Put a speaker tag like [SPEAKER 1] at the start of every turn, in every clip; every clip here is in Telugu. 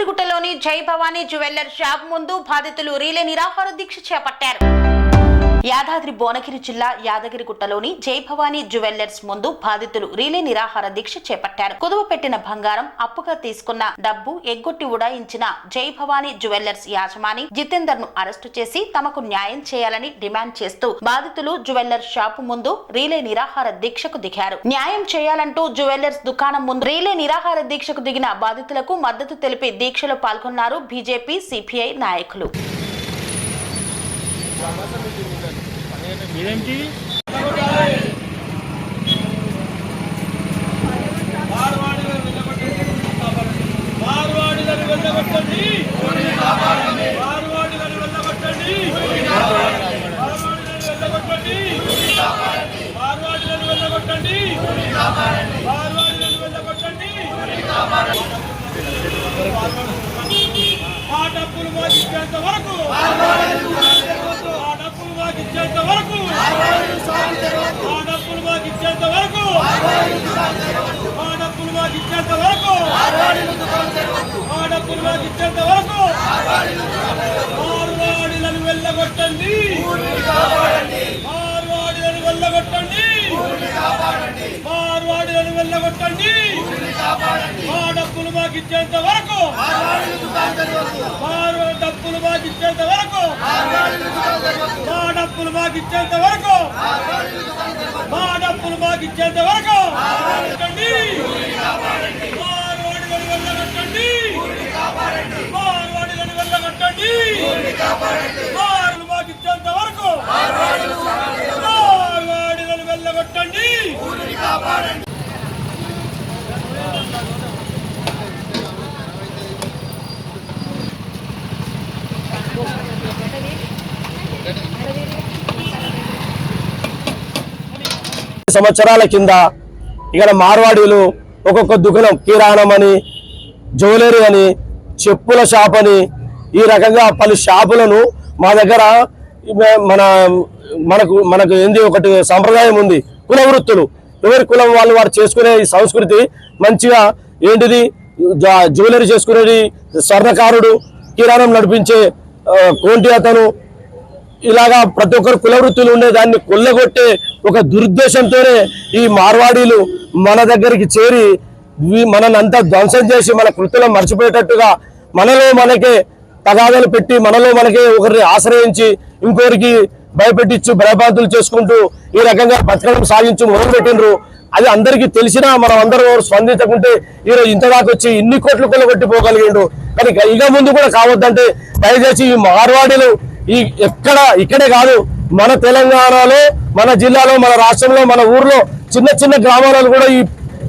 [SPEAKER 1] యాదగిరిగుట్టలోని జై భవానీ జ్యువెల్లర్ షాప్ ముందు బాధితులు రీలే నిరాహార దీక్ష చేపట్టారు. యాదాద్రి భువనగిరి జిల్లా యాదగిరిగుట్టలోని జై భవానీ జ్యువెల్లర్స్ ముందు బాధితులు రీలే నిరాహార దీక్ష చేపట్టారు. కుదువ పెట్టిన బంగారం అప్పుగా తీసుకున్న డబ్బు ఎగ్గొట్టి ఉడాయించిన జై భవానీ జ్యువెల్లర్స్ యాజమాని జితేందర్ను అరెస్టు చేసి తమకు న్యాయం చేయాలని డిమాండ్ చేస్తూ బాధితులు జ్యువెల్లర్ షాపు ముందు రీలే నిరాహార దీక్షకు దిగారు. న్యాయం చేయాలంటూ జ్యువెల్లర్స్ దుకాణం ముందు రీలే నిరాహార దీక్షకు దిగిన బాధితులకు మద్దతు తెలిపి దీక్షలో పాల్గొన్నారు బీజేపీ సిపిఐ నాయకులు.
[SPEAKER 2] ఇదేంటి
[SPEAKER 3] మార్వాడిలను వెళ్ళగొట్టండి మార్వాడిలను వెళ్ళగొట్టండి మార్వాడిలను వెళ్ళగొట్టండి మార్వాడిలను వెళ్ళగొట్టండి మార్వాడిలను వెళ్ళగొట్టండి ఆ డబ్బులు మాకు ఇచ్చేంత వరకు ఆ డబ్బులు మాకు ఇచ్చేంత వరకు ఆ డబ్బులు మాకు ఇచ్చేంత వరకు ఆ డబ్బులు మాకు ఇచ్చేంత వరకు ఆ డబ్బులు మాకు ఇచ్చేంత వరకు మార్వాడిలను వెళ్ళగొట్టండి మార్వాడిలను వెళ్ళగొట్టండి మార్వాడిలను వెళ్ళగొట్టండి. మా డబ్బులు మాకు ఇచ్చేంత వరకు. వారు డబ్బులు మాకు ఇచ్చేంత వరకు. మా డబ్బులు మాకు ఇచ్చేంత వరకు మా డబ్బులు మాకు ఇచ్చేంత వరకు. వెళ్ళగొట్టండి. మార్వాడిలను వెళ్ళగొట్టండి మార్వాడిలను వెళ్ళగొట్టండి మారు మాకు ఇచ్చేంత వరకు మార్వాడిలను వెళ్ళగొట్టండి
[SPEAKER 4] సంవత్సరాల కింద ఇక్కడ మార్వాడీలు ఒక్కొక్క దుకాణం కిరాణం అని జ్యువెలరీ అని చెప్పుల షాప్ అని ఈ రకంగా పలు షాపులను మా దగ్గర మన మనకు మనకు ఏంది ఒకటి సంప్రదాయం ఉంది. కుల వృత్తులు ఎవరి కులం వాళ్ళు వారు చేసుకునే ఈ సంస్కృతి మంచిగా ఏంటిది? జ్యువెలరీ చేసుకునేది స్వర్ణకారుడు కిరాణం నడిపించే కోంటి అతను ఇలాగా ప్రతి ఒక్కరు కుల వృత్తులు ఉండే దాన్ని కొల్లగొట్టే ఒక దురుద్దేశంతోనే ఈ మార్వాడీలు మన దగ్గరికి చేరి మననంతా ధ్వంసం చేసి మన కృతులను మర్చిపోయేటట్టుగా మనలో మనకే తగాదాలు పెట్టి మనలో మనకే ఒకరిని ఆశ్రయించి ఇంకొకరికి భయపెట్టించు భయపాతులు చేసుకుంటూ ఈ రకంగా బతకడం సాగించు మొదలుపెట్టినరు అది అందరికీ తెలిసినా మనం అందరూ స్పందించకుంటే ఈరోజు ఇంతదాకా వచ్చి ఇన్ని కోట్లు కొల్లగొట్టిపోగలిగిండు కానీ ఇక ముందు కూడా కావద్దంటే దయచేసి ఈ మార్వాడీలు ఈ ఎక్కడ ఇక్కడే కాదు మన తెలంగాణలో మన జిల్లాలో మన రాష్ట్రంలో మన ఊర్లో చిన్న చిన్న గ్రామాలలో కూడా ఈ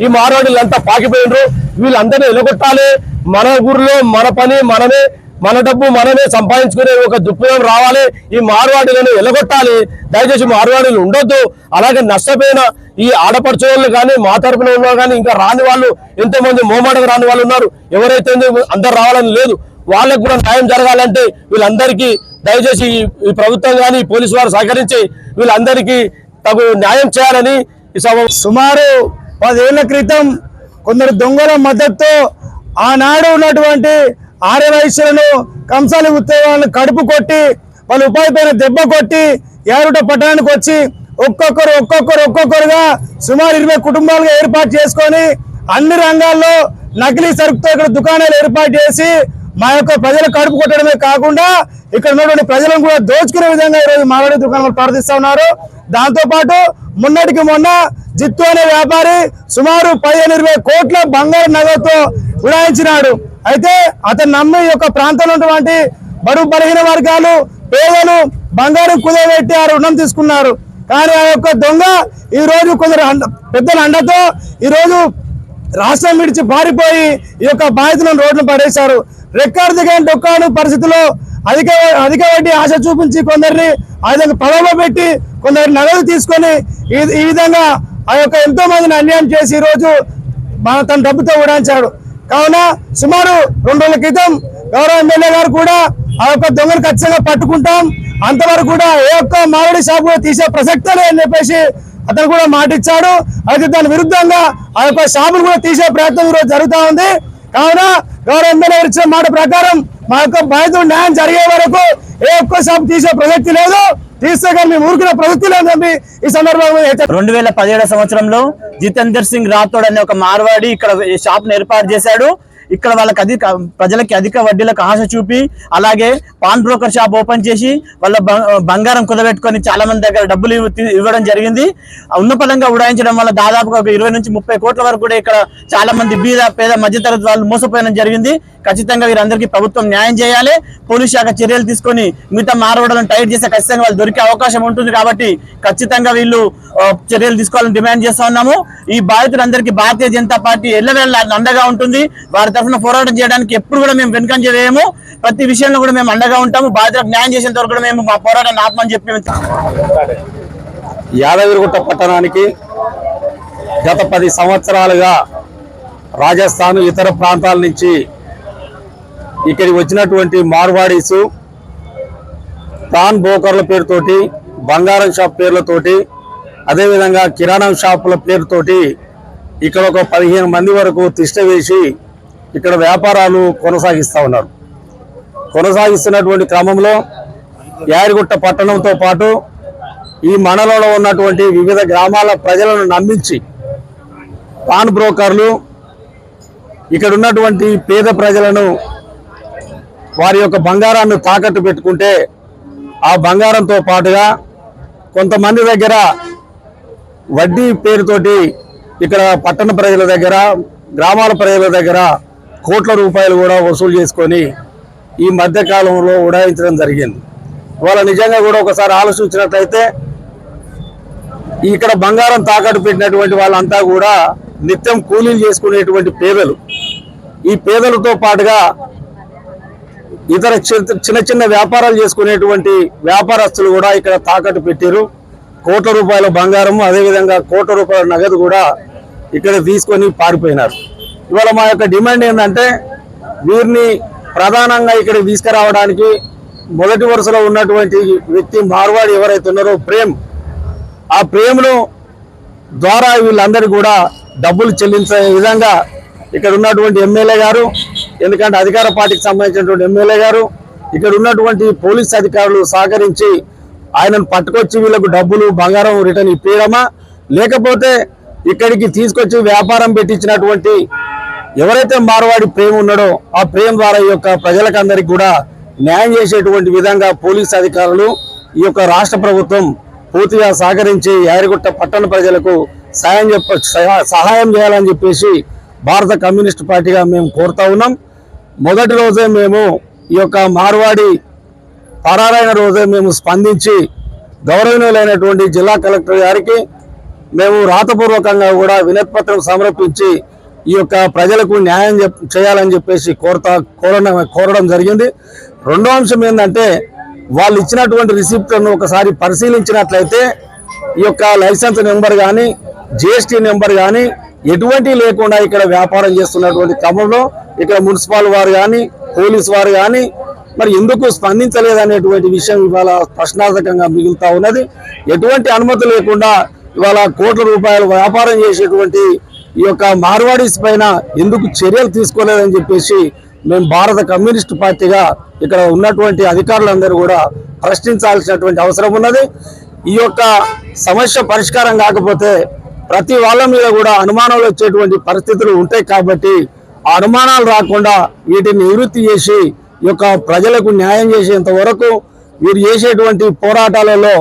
[SPEAKER 4] ఈ మార్వాడీలు అంతా పాకిపోయినరు. వీళ్ళందరినీ ఎలగొట్టాలి. మన ఊర్లో మన పని మనమే మన డబ్బు మనమే సంపాదించుకునే ఒక దృక్పథం రావాలి. ఈ మార్వాడీలను ఎలగొట్టాలి. దయచేసి మార్వాడీలు ఉండొద్దు. అలాగే నష్టపోయిన ఈ ఆడపడుచు వాళ్ళు కానీ మా తరపున ఉన్న కానీ ఇంకా రాని వాళ్ళు ఎంతో మంది మోమాటకు రాని వాళ్ళు ఉన్నారు. ఎవరైతే అందరు రావాలని లేదు. వాళ్ళకు కూడా న్యాయం జరగాలంటే వీళ్ళందరికీ దయచేసి ఈ- ప్రభుత్వం కానీ పోలీసు వారు సహకరించి వీళ్ళందరికీ తగు న్యాయం చేయాలని సభ
[SPEAKER 5] సుమారు పదేళ్ళ క్రితం కొందరు దొంగల మద్దతుతో ఆనాడు ఉన్నటువంటి ఆర్యవైశ్యులను కంసాలి ఉద్యోగాలను కడుపు కొట్టి వాళ్ళ ఉపాధి పైన దెబ్బ కొట్టి ఏరుట పట్టణానికి వచ్చి ఒక్కొక్కరు ఒక్కొక్కరు ఒక్కొక్కరుగా సుమారు ఇరవై కుటుంబాలుగా ఏర్పాటు చేసుకొని అన్ని రంగాల్లో నకిలీ సరుకుతో ఇక్కడ దుకాణాలు ఏర్పాటు చేసి మా యొక్క ప్రజలు కడుపు కొట్టడమే కాకుండా ఇక్కడ ఉన్నటువంటి ప్రజలను కూడా దోచుకునే విధంగా ఈరోజు మామిడి దుకాణాలు ప్రార్థిస్తూ ఉన్నారు. దాంతో పాటు మొన్నటికి మొన్న జిత్తు అనే వ్యాపారి సుమారు పదిహేను ఇరవై కోట్ల బంగారు నగదుతో ఉడాయించినాడు. అయితే అతను నమ్మి ఈ యొక్క ప్రాంతంలో ఉన్నటువంటి బడుగు బలహీన వర్గాలు పేదలు బంగారం కుదబెట్టి ఆ రుణం తీసుకున్నారు. కానీ ఆ యొక్క దొంగ ఈ రోజు కొందరు అండ పెద్దల అండతో ఈ రోజు రాష్ట్రం విడిచి పారిపోయి ఈ యొక్క బాధితులను రోడ్లు పడేశారు. రికార్డు దిగని డొక్కాను పరిస్థితిలో అధిక అధిక వడ్డీ ఆశ చూపించి కొందరిని ఆ విధంగా పొలంలో పెట్టి కొందరు నగదు తీసుకొని ఈ ఈ విధంగా ఆ యొక్క ఎంతో మందిని అన్యాయం చేసి ఈ రోజు తన డబ్బుతో ఓడాంచాడు కావున సుమారు రెండు రోజుల క్రితం గౌరవ ఎమ్మెల్యే గారు కూడా ఆ యొక్క దొంగను ఖచ్చితంగా పట్టుకుంటాం. అంతవరకు కూడా ఏ ఒక్క మామిడి షాపు కూడా తీసే ప్రసక్తే లేదని చెప్పేసి అతను కూడా మాటిచ్చాడు. అయితే దాని విరుద్ధంగా ఆ యొక్క షాపును కూడా తీసే ప్రయత్నం ఈరోజు జరుగుతూ ఉంది. కావున గౌరవ ఎమ్మెల్యే ఇచ్చిన మాట ప్రకారం మా యొక్క బాధితులు న్యాయం జరిగే వరకు ఏ ఒక్క షాప్ తీసే ప్రసక్తి లేదు. తీస్తే కానీ మేము ఊరుకునే ప్రసక్తి లేదని ఈ సందర్భంగా
[SPEAKER 2] రెండు వేల పదిహేడు సంవత్సరంలో జితేందర్ సింగ్ రాథోడ్ అనే ఒక మార్వాడి ఇక్కడ ఈ షాప్ ఏర్పాటు చేశాడు. ఇక్కడ వాళ్ళకి అధిక ప్రజలకి అధిక వడ్డీలకు ఆశ చూపి అలాగే పాన్ బ్రోకర్ షాప్ ఓపెన్ చేసి వాళ్ళ బంగారం కుదబెట్టుకొని చాలా మంది దగ్గర డబ్బులు ఇవ్వడం జరిగింది. ఉన్నపలంగా ఉడాయించడం వల్ల దాదాపుగా ఒక ఇరవై నుంచి ముప్పై కోట్ల వరకు కూడా ఇక్కడ చాలా మంది బీద పేద మధ్యతరగతి వాళ్ళు మోసపోయడం జరిగింది. ఖచ్చితంగా వీరందరికీ ప్రభుత్వం న్యాయం చేయాలి. పోలీస్ శాఖ చర్యలు తీసుకొని మిగతా మారవడాలను టైట్ చేస్తే ఖచ్చితంగా వాళ్ళు దొరికే అవకాశం ఉంటుంది కాబట్టి ఖచ్చితంగా వీళ్ళు చర్యలు తీసుకోవాలని డిమాండ్ చేస్తా ఉన్నాము. ఈ బాధితులందరికీ భారతీయ జనతా పార్టీ ఎల్లవేళ అండగా ఉంటుంది. వారి తరఫున పోరాటం చేయడానికి ఎప్పుడు కూడా మేము వెనుకంజ వేయము. ప్రతి విషయంలో కూడా మేము అండగా ఉంటాము. బాధితులకు న్యాయం చేసేంత వరకు కూడా మేము మా పోరాటాన్ని ఆత్మని చెప్పి
[SPEAKER 4] యాదగిరిగుట్ట పట్టణానికి గత పది సంవత్సరాలుగా రాజస్థాన్ ఇతర ప్రాంతాల నుంచి ఇక్కడికి వచ్చినటువంటి మార్వాడీసు ప్రాన్ బ్రోకర్ల పేరుతోటి బంగారం షాప్ పేర్లతోటి అదేవిధంగా కిరాణం షాపుల పేరుతోటి ఇక్కడ ఒక పదిహేను మంది వరకు తిష్ట వేసి ఇక్కడ వ్యాపారాలు కొనసాగిస్తూ ఉన్నారు. కొనసాగిస్తున్నటువంటి క్రమంలో యారిగుట్ట పట్టణంతో పాటు ఈ మండలంలో ఉన్నటువంటి వివిధ గ్రామాల ప్రజలను నమ్మించి పాన్ బ్రోకర్లు ఇక్కడ ఉన్నటువంటి పేద ప్రజలను వారి యొక్క బంగారాన్ని తాకట్టు పెట్టుకుంటే ఆ బంగారంతో పాటుగా కొంతమంది దగ్గర వడ్డీ పేరుతోటి ఇక్కడ పట్టణ ప్రజల దగ్గర గ్రామాల ప్రజల దగ్గర కోట్ల రూపాయలు కూడా వసూలు చేసుకొని ఈ మధ్యకాలంలో ఉడాయించడం జరిగింది. వాళ్ళు నిజంగా కూడా ఒకసారి ఆలోచించినట్లయితే ఇక్కడ బంగారం తాకట్టు పెట్టినటువంటి వాళ్ళంతా కూడా నిత్యం కూలీలు చేసుకునేటువంటి పేదలు. ఈ పేదలతో పాటుగా ఇతర చి- చిన్న చిన్న వ్యాపారాలు చేసుకునేటువంటి వ్యాపారస్తులు కూడా ఇక్కడ తాకట్టు పెట్టారు కోట్ల రూపాయల బంగారం అదేవిధంగా కోట్ల రూపాయల నగదు కూడా ఇక్కడ తీసుకొని పారిపోయినారు. ఇవాళ మా యొక్క డిమాండ్ ఏంటంటే వీరిని ప్రధానంగా ఇక్కడ తీసుకురావడానికి మొదటి వరుసలో ఉన్నటువంటి వ్యక్తి మార్వాడి ఎవరైతే ఉన్నారో ప్రేమ్ ఆ ప్రేమ్ను ద్వారా వీళ్ళందరూ కూడా డబ్బులు చెల్లించే విధంగా ఇక్కడ ఉన్నటువంటి ఎమ్మెల్యే గారు ఎందుకంటే అధికార పార్టీకి సంబంధించినటువంటి ఎమ్మెల్యే గారు ఇక్కడ ఉన్నటువంటి పోలీస్ అధికారులు సహకరించి ఆయనను పట్టుకొచ్చి వీళ్ళకు డబ్బులు బంగారం రిటర్న్ ఇప్పించడమా లేకపోతే ఇక్కడికి తీసుకొచ్చి వ్యాపారం పెట్టించినటువంటి ఎవరైతే మార్వాడి ప్రేమ ఉన్నాడో ఆ ప్రేమ ద్వారా ఈ యొక్క ప్రజలకందరికి కూడా న్యాయం చేసేటువంటి విధంగా పోలీస్ అధికారులు ఈ యొక్క రాష్ట్ర ప్రభుత్వం పూర్తిగా సహకరించి యారిగుట్ట పట్టణ ప్రజలకు సాయం చెప్ప సహాయం చేయాలని చెప్పేసి భారత కమ్యూనిస్ట్ పార్టీగా మేము కోరుతా ఉన్నాం. మొదటి రోజే మేము ఈ యొక్క మార్వాడి పరారైన రోజే మేము స్పందించి గౌరవనీయులైనటువంటి జిల్లా కలెక్టర్ గారికి మేము రాతపూర్వకంగా కూడా వినతిపత్రం సమర్పించి ఈ యొక్క ప్రజలకు న్యాయం చెప్- చేయాలని చెప్పేసి కోరతా కోరడం కోరడం జరిగింది. రెండో అంశం ఏంటంటే వాళ్ళు ఇచ్చినటువంటి రిసిప్ట్లను ఒకసారి పరిశీలించినట్లయితే ఈ యొక్క లైసెన్స్ నెంబర్ కానీ జిఎస్టీ నెంబర్ కానీ ఎటువంటి లేకుండా ఇక్కడ వ్యాపారం చేస్తున్నటువంటి క్రమంలో ఇక్కడ మున్సిపల్ వారు కానీ పోలీస్ వారు కానీ మరి ఎందుకు స్పందించలేదనేటువంటి విషయం ఇవాళ ప్రశ్నార్థకంగా మిగులుతా ఉన్నది. ఎటువంటి అనుమతి లేకుండా ఇవాళ కోట్ల రూపాయల వ్యాపారం చేసేటువంటి ఈ యొక్క మార్వాడీస్ పైన ఎందుకు చర్యలు తీసుకోలేదని చెప్పేసి మేము భారత కమ్యూనిస్ట్ పార్టీగా ఇక్కడ ఉన్నటువంటి అధికారులందరూ కూడా ప్రశ్నించాల్సినటువంటి అవసరం ఉన్నది. ఈ యొక్క సమస్య పరిష్కారం కాకపోతే ప్రతి వాళ్ళ మీద కూడా అనుమానాలు వచ్చేటువంటి పరిస్థితులు ఉంటాయి కాబట్టి ఆ అనుమానాలు రాకుండా వీటిని నివృత్తి చేసి ఈ యొక్క ప్రజలకు న్యాయం చేసేంత వరకు వీరు చేసేటువంటి పోరాటాలలో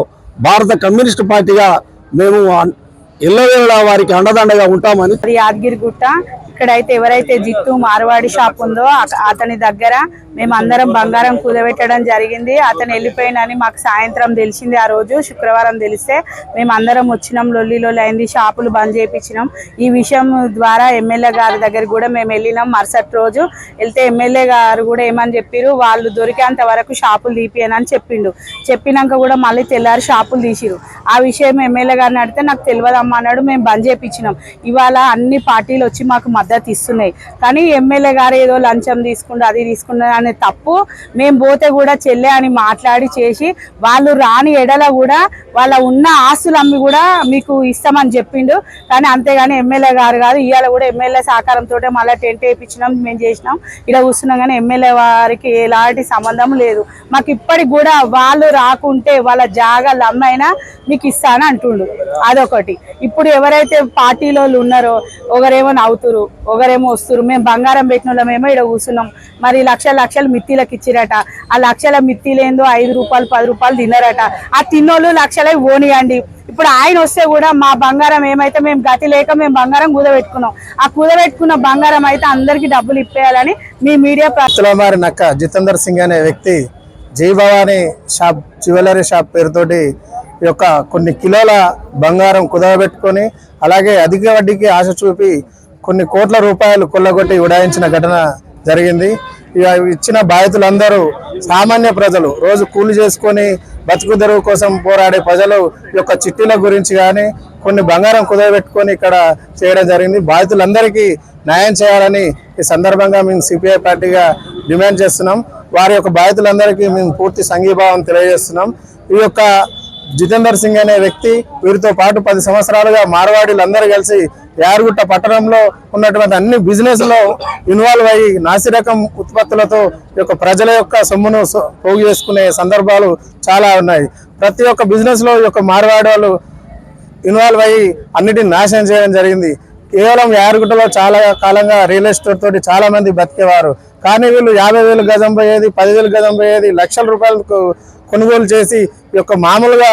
[SPEAKER 4] భారత కమ్యూనిస్ట్ పార్టీగా మేము అన్- ఎల్లవేళలా వారికి అండదండగా ఉంటామని
[SPEAKER 6] యాదగిరిగుట్ట ఎక్కడైతే ఎవరైతే జిత్తు మార్వాడి షాప్ ఉందో అతని దగ్గర మేము అందరం బంగారం కుదబెట్టడం జరిగింది. అతను వెళ్ళిపోయినని మాకు సాయంత్రం తెలిసింది ఆ రోజు శుక్రవారం తెలిస్తే మేము అందరం వచ్చినాం లొల్లి లొల్లి అయింది షాపులు బంద్ చేయించినాం ఈ విషయం ద్వారా ఎమ్మెల్యే గారి దగ్గర కూడా మేము వెళ్ళినాం మరుసటి రోజు. వెళ్తే ఎమ్మెల్యే గారు కూడా ఏమని చెప్పారు వాళ్ళు దొరికేంత వరకు షాపులు తీపియనని చెప్పిండు. చెప్పినాక కూడా మళ్ళీ తెల్లారి షాపులు తీసిరు. ఆ విషయం ఎమ్మెల్యే గారిని అడిగితే నాకు తెలియదమ్మా అన్నాడు. మేము బంద్ చేయించినాం ఇవాళ అన్ని పార్టీలు వచ్చి మాకు మద్దతు మద్దతు ఇస్తున్నాయి. కానీ ఎమ్మెల్యే గారు ఏదో లంచం తీసుకుంటూ అది తీసుకున్నారు అనే తప్పు మేము పోతే కూడా చెల్లె అని మాట్లాడి చేసి వాళ్ళు రాని ఎడల కూడా వాళ్ళ ఉన్న ఆస్తులు అమ్మి కూడా మీకు ఇస్తామని చెప్పిండు. కానీ అంతేగాని ఎమ్మెల్యే గారు కాదు ఇవాళ కూడా ఎమ్మెల్యే సహకారంతో మళ్ళీ టెంట్ వేయించినాం మేము చేసినాం. ఇక్కడ కూర్చున్నాం కానీ ఎమ్మెల్యే వారికి ఎలాంటి సంబంధం లేదు. మాకు ఇప్పటికి కూడా వాళ్ళు రాకుంటే వాళ్ళ జాగాలు అమ్మైనా మీకు ఇస్తాను అంటుండు. అదొకటి. ఇప్పుడు ఎవరైతే పార్టీలో ఉన్నారో ఒకరేమో నవ్వుతురు. ఒకరేమో వస్తున్నారు మేము బంగారం పెట్టిన వాళ్ళమేమో ఇక్కడ కూర్చున్నాం. మరి లక్షల లక్షలు మిత్తిలకు ఇచ్చిరట. ఆ లక్షల మిత్తిలేందో ఐదు రూపాయలు పది రూపాయలు తిన్నారట ఆ తిన్నోళ్ళు లక్షలే ఓనియండి ఇప్పుడు ఆయన వస్తే కూడా మా బంగారం ఏమైతే మేము గతి లేక మేము బంగారం కుదబెట్టుకున్నాం. ఆ కుదబెట్టుకున్న బంగారం అయితే అందరికి డబ్బులు ఇప్పేయాలని మీ మీడియా ప్ర-
[SPEAKER 5] నక్క జితేందర్ సింగ్ అనే వ్యక్తి జై భవానీ షాప్ జ్యువెలరీ షాప్ పేరుతోటి ఈ యొక్క కొన్ని కిలోల బంగారం కుదవబెట్టుకొని అలాగే అధిక వడ్డీకి ఆశ చూపి కొన్ని కోట్ల రూపాయలు కొల్లగొట్టి ఉడాయించిన ఘటన జరిగింది. ఇక ఇచ్చిన బాధితులందరూ సామాన్య ప్రజలు రోజు కూలి చేసుకొని బతుకు తెరువు కోసం పోరాడే ప్రజలు ఈ యొక్క చిట్టీల గురించి కానీ కొన్ని బంగారం కుదరబెట్టుకొని ఇక్కడ చేయడం జరిగింది. బాధితులందరికీ న్యాయం చేయాలని ఈ సందర్భంగా మేము సిపిఐ పార్టీగా డిమాండ్ చేస్తున్నాం. వారి యొక్క బాధితులందరికీ మేము పూర్తి సంఘీభావం తెలియజేస్తున్నాం. ఈ యొక్క జితేందర్ సింగ్ అనే వ్యక్తి వీరితో పాటు పది సంవత్సరాలుగా మార్వాడీలందరూ కలిసి యారుగుట్ట పట్టణంలో ఉన్నటువంటి అన్ని బిజినెస్లో ఇన్వాల్వ్ అయ్యి నాసిరకం ఉత్పత్తులతో యొక్క ప్రజల యొక్క సొమ్మును పోగు చేసుకునే సందర్భాలు చాలా ఉన్నాయి. ప్రతి ఒక్క బిజినెస్లో ఈ యొక్క మార్వాడి వాళ్ళు ఇన్వాల్వ్ అయ్యి అన్నిటిని నాశనం చేయడం జరిగింది. కేవలం యారుగుట్టలో చాలా కాలంగా రియల్ ఎస్టేట్ తోటి చాలా మంది బతికేవారు. కానీ వీళ్ళు యాభై వేలు గజం పోయేది పదివేలు గజం పోయేది లక్షల రూపాయలకు కొనుగోలు చేసి ఈ యొక్క మామూలుగా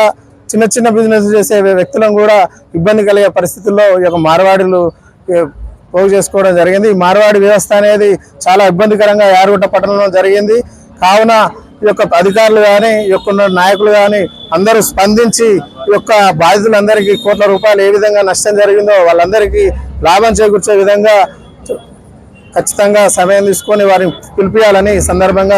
[SPEAKER 5] చిన్న చిన్న బిజినెస్ చేసే వ్యక్తులను కూడా ఇబ్బంది కలిగే పరిస్థితుల్లో ఈ యొక్క మార్వాడీలు పోగు చేసుకోవడం జరిగింది. ఈ మార్వాడి వ్యవస్థ అనేది చాలా ఇబ్బందికరంగా యారుగుట్ట పట్టణంలో జరిగింది. కావున ఈ యొక్క అధికారులు కానీ ఈ యొక్క ఉన్న నాయకులు కానీ అందరూ స్పందించి ఈ యొక్క బాధితులందరికీ కోట్ల రూపాయలు ఏ విధంగా నష్టం జరిగిందో వాళ్ళందరికీ లాభం చేకూర్చే విధంగా ఖచ్చితంగా సమయం తీసుకొని వారిని పిలిపించాలని సందర్భంగా